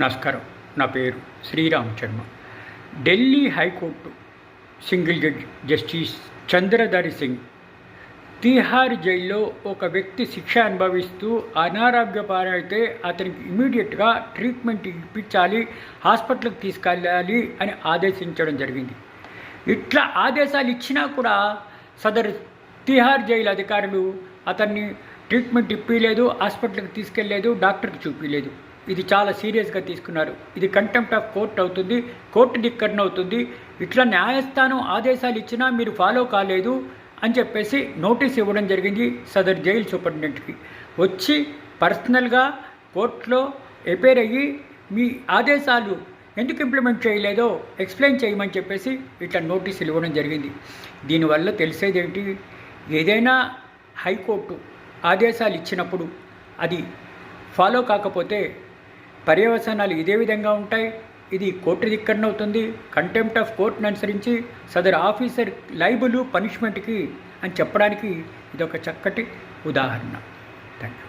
నమస్కారం. నా పేరు Sriram Sharma Delhi high court single judge justice Chandradhari Singh Tihar జైల్లో ఒక వ్యక్తి శిక్ష అనుభవిస్తూ అనారోగ్య పాలైతే అతనికి ఇమీడియట్గా ట్రీట్మెంట్ ఇప్పించాలి హాస్పిటల్కి తీసుకెళ్ళాలి అని ఆదేశించడం జరిగింది. ఇట్లా ఆదేశాలు ఇచ్చినా కూడా సదరు తిహార్ జైలు అధికారులు అతన్ని ట్రీట్మెంట్ ఇప్పిలేదు హాస్పిటల్కి తీసుకెళ్ళలేదు డాక్టర్కి చూపించలేదు ఇది చాలా సీరియస్గా తీసుకున్నారు. ఇది కంటెంప్ట్ ఆఫ్ కోర్ట్ అవుతుంది కోర్టు ధిక్కరణ అవుతుంది. ఇట్లా న్యాయస్థానం ఆదేశాలు ఇచ్చినా మీరు ఫాలో కాలేదు అని చెప్పేసి నోటీస్ ఇవ్వడం జరిగింది సదర్ జైలు సూపరింటెండెంట్కి. వచ్చి పర్సనల్గా కోర్టులో ఎపేర్ అయ్యి మీ ఆదేశాలు ఎందుకు ఇంప్లిమెంట్ చేయలేదో ఎక్స్ప్లెయిన్ చేయమని చెప్పేసి ఇట్లా నోటీసులు ఇవ్వడం జరిగింది. దీనివల్ల తెలిసేది ఏంటి ఏదైనా హైకోర్టు ఆదేశాలు ఇచ్చినప్పుడు అది ఫాలో కాకపోతే పర్యవసానాలు ఇదే విధంగా ఉంటాయి. ఇది కోర్టు ధిక్కరణ అవుతుంది. కంటెంప్ట్ ఆఫ్ కోర్టును అనుసరించి సదర్ ఆఫీసర్ లైబులు పనిష్మెంట్కి అని చెప్పడానికి ఇదొక చక్కటి ఉదాహరణ. Thank you